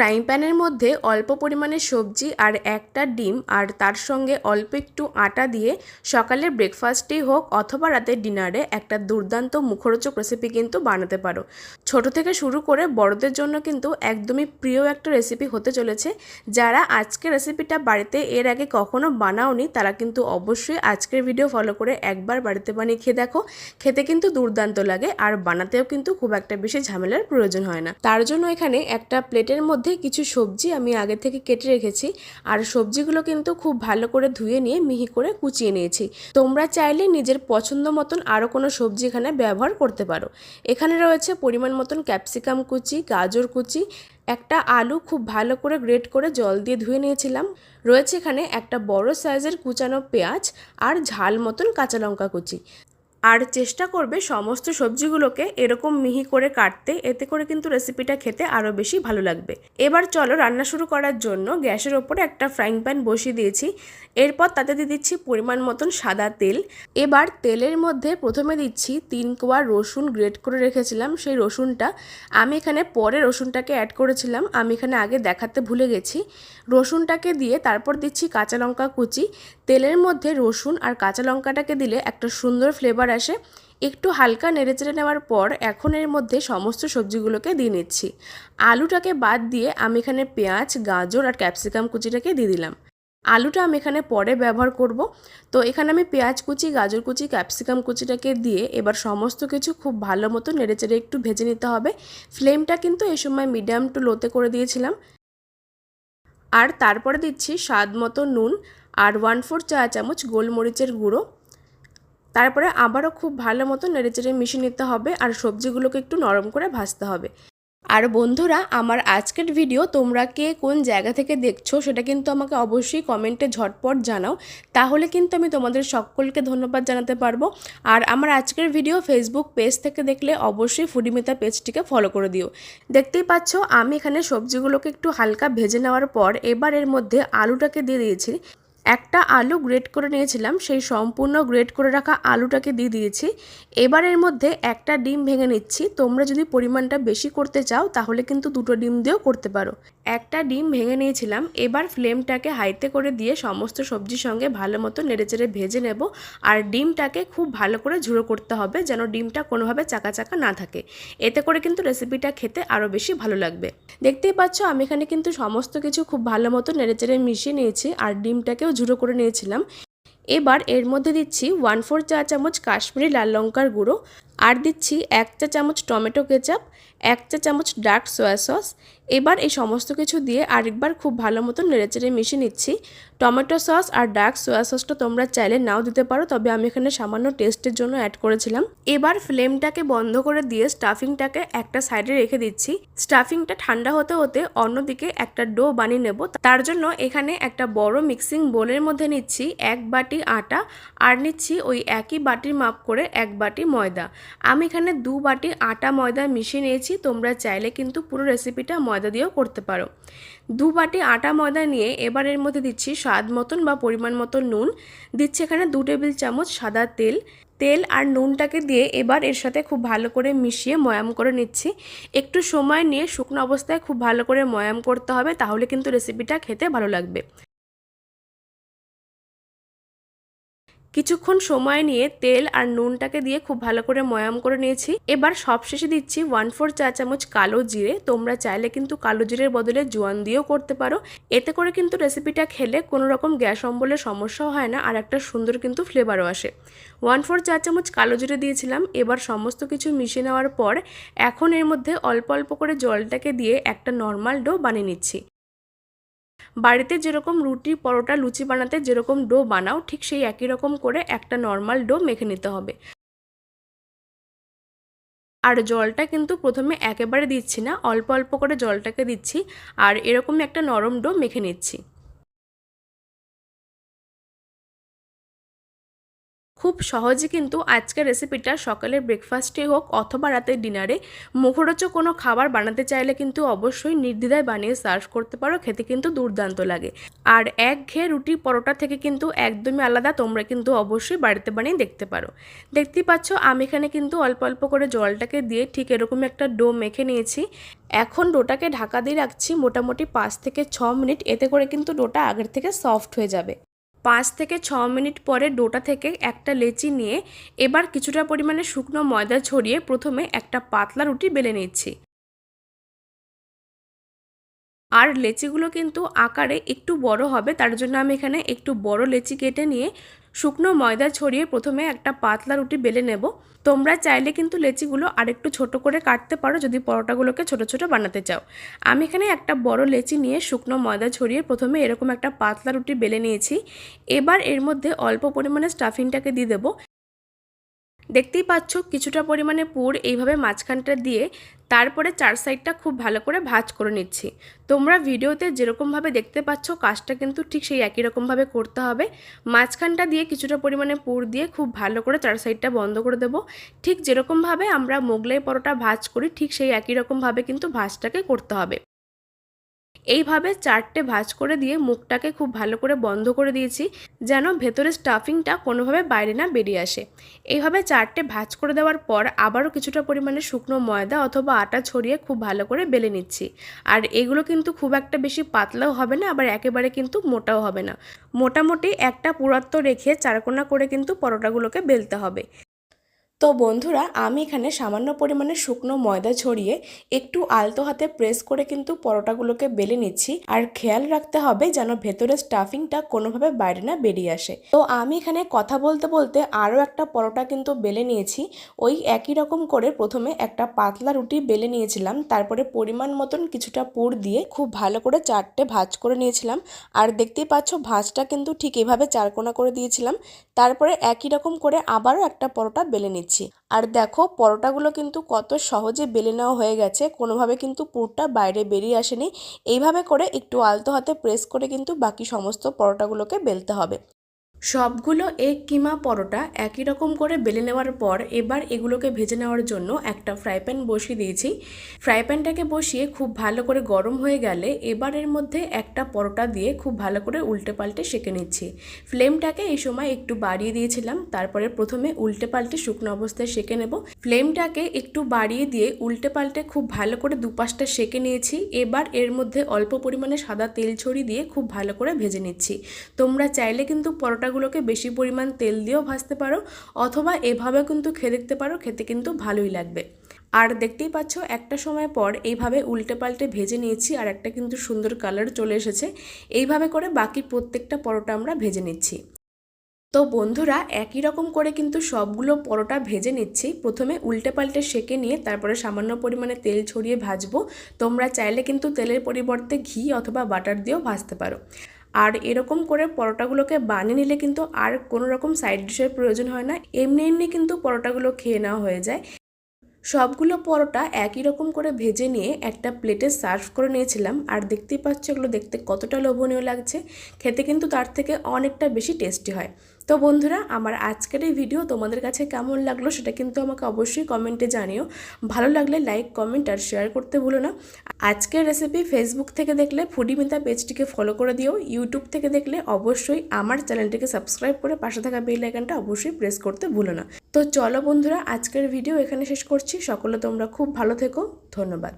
Frying প্যানের মধ্যে অল্প পরিমাণে সবজি আর একটা ডিম আর তার সঙ্গে অল্প একটু আটা দিয়ে সকালের ব্রেকফাস্টেই হোক অথবা রাতের ডিনারে একটা দুর্দান্ত মুখরোচক রেসিপি কিন্তু বানাতে পারো। ছোট থেকে শুরু করে বড়দের জন্য কিন্তু একদমই প্রিয় একটা রেসিপি হতে চলেছে। যারা আজকের রেসিপিটা বাড়িতে এর আগে কখনো বানাওনি, তারা কিন্তু অবশ্যই আজকের ভিডিও ফলো করে একবার বাড়িতে বানিয়ে খেয়ে দেখো। খেতে কিন্তু দুর্দান্ত লাগে আর বানাতেও কিন্তু খুব একটা বেশি ঝামেলার প্রয়োজন হয় না। তার জন্য এখানে একটা প্লেটের মধ্যে কিছু সবজি আমি আগে থেকে কেটে রেখেছি। আর সবজিগুলো কিন্তু খুব ভালো করে ধুয়ে নিয়ে মিহি করে কুচিয়ে নিয়েছি। তোমরা চাইলে নিজের পছন্দ মতন আরও কোনো সবজি এখানে ব্যবহার করতে পারো। এখানে রয়েছে পরিমাণ মতন ক্যাপসিকাম কুচি, গাজর কুচি। একটা আলু খুব ভালো করে গ্রেট করে জল দিয়ে ধুয়ে নিয়েছিলাম। রয়েছে এখানে একটা বড় সাইজের কুচানো পেঁয়াজ আর ঝাল মতন কাঁচা লঙ্কা কুচি। আর চেষ্টা করবে সমস্ত সবজিগুলোকে এরকম মিহি করে কাটতে। এতে করে কিন্তু রেসিপিটা খেতে আরও বেশি ভালো লাগবে। এবার চলো রান্না শুরু করার জন্য গ্যাসের ওপরে একটা ফ্রাইং প্যান বসিয়ে দিয়েছি। এরপর তাতে দিয়ে দিচ্ছি পরিমাণ মতন সাদা তেল। এবার তেলের মধ্যে প্রথমে দিচ্ছি তিন কোয়া রসুন গ্রেট করে রেখেছিলাম। সেই রসুনটা আমি এখানে পরে রসুনটাকে অ্যাড করেছিলাম। আমি এখানে আগে দেখাতে ভুলে গেছি। রসুনটাকে দিয়ে তারপর দিচ্ছি কাঁচা লঙ্কা কুচি। তেলের মধ্যে রসুন আর কাঁচা লঙ্কাটাকে দিলে একটা সুন্দর ফ্লেভার আসে। একটু হালকা নেড়েচেড়ে নেওয়ার পর এখন এর মধ্যে সমস্ত সবজিগুলোকে দিয়ে নিচ্ছি। আলুটাকে বাদ দিয়ে আমি এখানে পেঁয়াজ, গাজর আর ক্যাপসিকাম কুচিটাকে দিয়ে দিলাম। আলুটা আমি এখানে পরে ব্যবহার করব। তো এখানে আমি পেঁয়াজ কুচি, গাজর কুচি, ক্যাপসিকাম কুচিটাকে দিয়ে এবার সমস্ত কিছু খুব ভালো মতো নেড়েচেড়ে একটু ভেজে নিতে হবে। ফ্লেমটা কিন্তু এই সময় মিডিয়াম টু লোতে করে দিয়েছিলাম। আর তারপরে দিচ্ছি স্বাদ মতো নুন আর ওয়ান ফোর চা চামচ গোলমরিচের গুঁড়ো। তারপরে আবারও খুব ভালো মতো নেড়েচেড়ে মিশিয়ে নিতে হবে আর সবজিগুলোকে একটু নরম করে ভাজতে হবে। আর বন্ধুরা, আমার আজকের ভিডিও তোমরা কে কোন জায়গা থেকে দেখছ সেটা কিন্তু আমাকে অবশ্যই কমেন্টে ঝটপট জানাও। তাহলে কিন্তু আমি তোমাদের সকলকে ধন্যবাদ জানাতে পারব। আর আমার আজকের ভিডিও ফেসবুক পেজ থেকে দেখলে অবশ্যই ফুডিমিতা পেজটিকে ফলো করে দিও। দেখতেই পাচ্ছ, আমি এখানে সবজিগুলোকে একটু হালকা ভেজে নেওয়ার পর এবার এর মধ্যে আলুটাকে দিয়ে দিয়েছি। একটা আলু গ্রেট করে নিয়েছিলাম, সেই সম্পূর্ণ গ্রেট করে রাখা আলুটাকে দিয়ে দিয়েছি। এবার এর মধ্যে একটা ডিম ভেঙে নিচ্ছি। তোমরা যদি পরিমাণটা বেশি করতে চাও, তাহলে কিন্তু দুটো ডিম দিয়েও করতে পারো। একটা ডিম ভেঙে নিয়েছিলাম, এবার ফ্লেমটাকে হাইতে করে দিয়ে সমস্ত সবজির সঙ্গে ভালো মতো নেড়েচেড়ে ভেজে নেব। আর ডিমটাকে খুব ভালো করে ঝুড়ো করতে হবে, যেন ডিমটা কোনোভাবে চাকা চাকা না থাকে। এতে করে কিন্তু রেসিপিটা খেতে আরও বেশি ভালো লাগবে। দেখতেই পাচ্ছ, আমি এখানে কিন্তু সমস্ত কিছু খুব ভালো মতো নেড়েচেড়ে মিশিয়ে নিয়েছি, আর ডিমটাকেও ঝুড়ো করে নিয়েছিলাম। এবার এর মধ্যে দিচ্ছি ওয়ান ফোর চা চামচ কাশ্মীরি লাল লঙ্কার গুঁড়ো আর দিচ্ছি এক চা চামচ টমেটো কেচাপ, এক চা চামচ ডার্ক সয়া সস। এবার এই সমস্ত কিছু দিয়ে আরেকবার খুব ভালো মতো নেড়েচেড়ে মিশিয়ে নিচ্ছি। টমেটো সস আর ডার্ক সয়া সসটা তোমরা চাইলে নাও দিতে পারো, তবে আমি এখানে সামান্য টেস্টের জন্য অ্যাড করেছিলাম। এবার ফ্লেমটাকে বন্ধ করে দিয়ে স্টাফিংটাকে একটা সাইডে রেখে দিচ্ছি। স্টাফিংটা ঠান্ডা হতে হতে অন্যদিকে একটা ডো বানিয়ে নেব। তার জন্য এখানে একটা বড় মিক্সিং বোলের মধ্যে নিচ্ছি এক বাটি আটা, আর নিচ্ছি ওই একই বাটির মাপ করে এক বাটি ময়দা। আমি এখানে দু বাটি আটা ময়দা মিশিয়ে নিয়েছি, তোমরা চাইলে কিন্তু পুরো রেসিপিটা ময়দা দিয়েও করতে পারো। দু বাটি আটা ময়দা নিয়ে এবার এর মধ্যে দিচ্ছি স্বাদ মতন বা পরিমাণ মতো নুন। দিচ্ছি এখানে দু টেবিল চামচ সাদা তেল। তেল আর নুনটাকে দিয়ে এবার এর সাথে খুব ভালো করে মিশিয়ে ময়াম করে নিচ্ছি। একটু সময় নিয়ে শুকনো অবস্থায় খুব ভালো করে ময়াম করতে হবে, তাহলে কিন্তু রেসিপিটা খেতে ভালো লাগবে। কিছুক্ষণ সময় নিয়ে তেল আর নুনটাকে দিয়ে খুব ভালো করে ময়াম করে নিয়েছি। এবার সবশেষে দিচ্ছি ওয়ান ফোর চা চামচ কালো জিরে। তোমরা চাইলে কিন্তু কালো জিরের বদলে জোয়ান দিয়েও করতে পারো। এতে করে কিন্তু রেসিপিটা খেলে কোনো রকম গ্যাস অম্বলের সমস্যাও হয় না আর একটা সুন্দর কিন্তু ফ্লেভারও আসে। ওয়ান ফোর চা চামচ কালো জিরে দিয়েছিলাম। এবার সমস্ত কিছু মিশিয়ে নেওয়ার পর এখন এর মধ্যে অল্প অল্প করে জলটাকে দিয়ে একটা নর্মাল ডো বানিয়ে নিচ্ছি। বাড়িতে যেরকম রুটি, পরোটা, লুচি বানাতে যেরকম ডো বানাও, ঠিক সেই একই রকম করে একটা নর্মাল ডো মেখে নিতে হবে। আর জলটা কিন্তু প্রথমে একেবারে দিচ্ছি না, অল্প অল্প করে জলটাকে দিচ্ছি, আর এরকম একটা নরম ডো মেখে নিচ্ছি। খুব সহজে কিন্তু আজকের রেসিপিটা সকালের ব্রেকফাস্টে হোক অথবা রাতের ডিনারে মুখরোচক কোনো খাবার বানাতে চাইলে কিন্তু অবশ্যই নির্দ্বিধায় বানিয়ে সার্ভ করতে পারো, খেতে কিন্তু দুর্দান্ত লাগে। আর এক ঘেয়ে রুটি পরোটা থেকে কিন্তু একদমই আলাদা, তোমরা কিন্তু অবশ্যই বাড়িতে বানিয়ে দেখতে পারো। দেখতেই পাচ্ছ, আমি এখানে কিন্তু অল্প অল্প করে জলটাকে দিয়ে ঠিক এরকম একটা ডো মেখে নিয়েছি। এখন ডোটাকে ঢাকা দিয়ে রাখছি মোটামুটি পাঁচ থেকে ছ মিনিট, এতে করে কিন্তু ডোটা আগের থেকে সফট হয়ে যাবে। পাঁচ থেকে ছ মিনিট পরে ডোটা থেকে একটা লেচি নিয়ে এবার কিছুটা পরিমাণে শুকনো ময়দা ছড়িয়ে প্রথমে একটা পাতলা রুটি বেলে নিচ্ছি। আর লেচিগুলো কিন্তু আকারে একটু বড় হবে, তার জন্য আমি এখানে একটু বড় লেচি কেটে নিয়ে শুকনো ময়দা ছড়িয়ে প্রথমে একটা পাতলা রুটি বেলে নেব। তোমরা চাইলে কিন্তু লেচিগুলো আরেকটু ছোট করে কাটতে পারো যদি পরোটাগুলোকে ছোট ছোট বানাতে চাও। আমি এখানে একটা বড় লেচি নিয়ে শুকনো ময়দা ছড়িয়ে প্রথমে এরকম একটা পাতলা রুটি বেলে নিয়েছি। এবার এর মধ্যে অল্প পরিমাণে স্টাফিংটাকে দিয়ে দেবো। দেখতেই পাচ্ছ কিছুটা পরিমাণে পুর এইভাবে মাঝখানটা দিয়ে তারপরে চার সাইডটা খুব ভালো করে ভাজ করে নিচ্ছি। তোমরা ভিডিওতে যেরকমভাবে দেখতে পাচ্ছ, কাজটা কিন্তু ঠিক সেই একই রকমভাবে করতে হবে। মাঝখানটা দিয়ে কিছুটা পরিমাণে পুর দিয়ে খুব ভালো করে চার সাইডটা বন্ধ করে দেব। ঠিক যেরকমভাবে আমরা মোগলাই পরোটা ভাজ করি, ঠিক সেই একই রকমভাবে কিন্তু ভাজটাকে করতে হবে। এইভাবে চারটে ভাজ করে দিয়ে মুখটাকে খুব ভালো করে বন্ধ করে দিয়েছি, যেন ভেতরে স্টাফিংটা কোনোভাবে বাইরে না বেরিয়ে আসে। এইভাবে চারটে ভাজ করে দেওয়ার পর আবারও কিছুটা পরিমাণে শুকনো ময়দা অথবা আটা ছড়িয়ে খুব ভালো করে বেলে নিচ্ছি। আর এগুলো কিন্তু খুব একটা বেশি পাতলাও হবে না, আবার একেবারে কিন্তু মোটাও হবে না। মোটামুটি একটা পুরাত্ব রেখে চারকোনা করে কিন্তু পরোটাগুলোকে বেলতে হবে। তো বন্ধুরা, আমি এখানে সামান্য পরিমাণে শুকনো ময়দা ছড়িয়ে একটু আলতো হাতে প্রেস করে কিন্তু পরোটাগুলোকে বেলে নিচ্ছি। আর খেয়াল রাখতে হবে যেন ভেতরে স্টাফিংটা কোনোভাবে বাইরে না বেরিয়ে আসে। তো আমি এখানে কথা বলতে বলতে আরও একটা পরোটা কিন্তু বেলে নিয়েছি। ওই একই রকম করে প্রথমে একটা পাতলা রুটি বেলে নিয়েছিলাম। তারপরে পরিমাণ মতন কিছুটা পুর দিয়ে খুব ভালো করে চারটে ভাজ করে নিয়েছিলাম। আর দেখতেই পাচ্ছ, ভাজটা কিন্তু ঠিক এভাবে চারকোনা করে দিয়েছিলাম। তারপরে একই রকম করে আবারও একটা পরোটা বেলে নিচ্ছি। নিচ্ছি আর দেখো, পরোটাগুলো কিন্তু কত সহজে বেলে নেওয়া হয়ে গেছে, কোনোভাবে কিন্তু পুরটা বাইরে বেরিয়ে আসেনি। এইভাবে করে একটু আলতো হাতে প্রেস করে কিন্তু বাকি সমস্ত পরোটাগুলোকে বেলতে হবে। সবগুলো এক কিমা পরোটা একই রকম করে বেলে নেওয়ার পর এবার এগুলোকে ভেজে নেওয়ার জন্য একটা ফ্রাই প্যান বসিয়ে দিয়েছি। ফ্রাই প্যানটাকে বসিয়ে খুব ভালো করে গরম হয়ে গেলে এবার এর মধ্যে একটা পরোটা দিয়ে খুব ভালো করে উল্টে পাল্টে সেঁকে নিচ্ছি। ফ্লেমটাকে এই সময় একটু বাড়িয়ে দিয়েছিলাম, তারপরে প্রথমে উল্টে পাল্টে শুকনো অবস্থায় সেঁকে নেব। ফ্লেমটাকে একটু বাড়িয়ে দিয়ে উল্টে পাল্টে খুব ভালো করে দুপাশটা সেঁকে নিয়েছি। এবার এর মধ্যে অল্প পরিমাণে সাদা তেল ছড়িয়ে দিয়ে খুব ভালো করে ভেজে নিচ্ছি। তোমরা চাইলে কিন্তু পরোটা পরোটাগুলোকে বেশি পরিমাণ তেল দিয়েও ভাজতে পারো, অথবা এভাবে কিন্তু খেয়ে দেখতে পারো, খেতে কিন্তু ভালোই লাগবে। আর দেখতেই পাচ্ছ, একটা সময় পর এইভাবে উল্টে পাল্টে ভেজে নিয়েছি, আর একটা কিন্তু সুন্দর কালার চলে এসেছে। এইভাবে করে বাকি প্রত্যেকটা পরোটা আমরা ভেজে নিচ্ছি। তো বন্ধুরা, একই রকম করে কিন্তু সবগুলো পরোটা ভেজে নিচ্ছি। প্রথমে উল্টে পাল্টে সেকে নিয়ে তারপরে সামান্য পরিমাণে তেল ছড়িয়ে ভাজবো। তোমরা চাইলে কিন্তু তেলের পরিবর্তে ঘি অথবা বাটার দিয়েও ভাজতে পারো। আর এরকম করে পরোটাগুলোকে বানিয়ে নিলে কিন্তু আর কোনো রকম সাইড ডিশের প্রয়োজন হয় না। এমনি এমনি কিন্তু পরোটাগুলো খেয়ে নেওয়া হয়ে যায়। সবগুলো পরোটা একই রকম করে ভেজে নিয়ে একটা প্লেটে সার্ভ করে নিয়েছিলাম। আর দেখতেই পাচ্ছ এগুলো দেখতে কতটা লোভনীয় লাগছে। খেতে কিন্তু তার থেকে অনেকটা বেশি টেস্টি হয়। তো বন্ধুরা, আমার আজকের এই ভিডিও তোমাদের কাছে কেমন লাগল সেটা কিন্তু আমাকে অবশ্যই কমেন্টে জানিও। ভালো লাগলে লাইক কমেন্ট আর শেয়ার করতে ভুলো না। আজকের রেসিপি ফেসবুক থেকে দেখলে ফুডিমিতা পেজটিকে ফলো করে দিও। ইউটিউব থেকে দেখলে অবশ্যই আমার চ্যানেলটিকে সাবস্ক্রাইব করে পাশে থাকা বেল আইকনটা অবশ্যই প্রেস করতে ভুলো না। তো চলো বন্ধুরা, আজকের ভিডিও এখানে শেষ করছি। সকলে তোমরা খুব ভালো থেকো। ধন্যবাদ।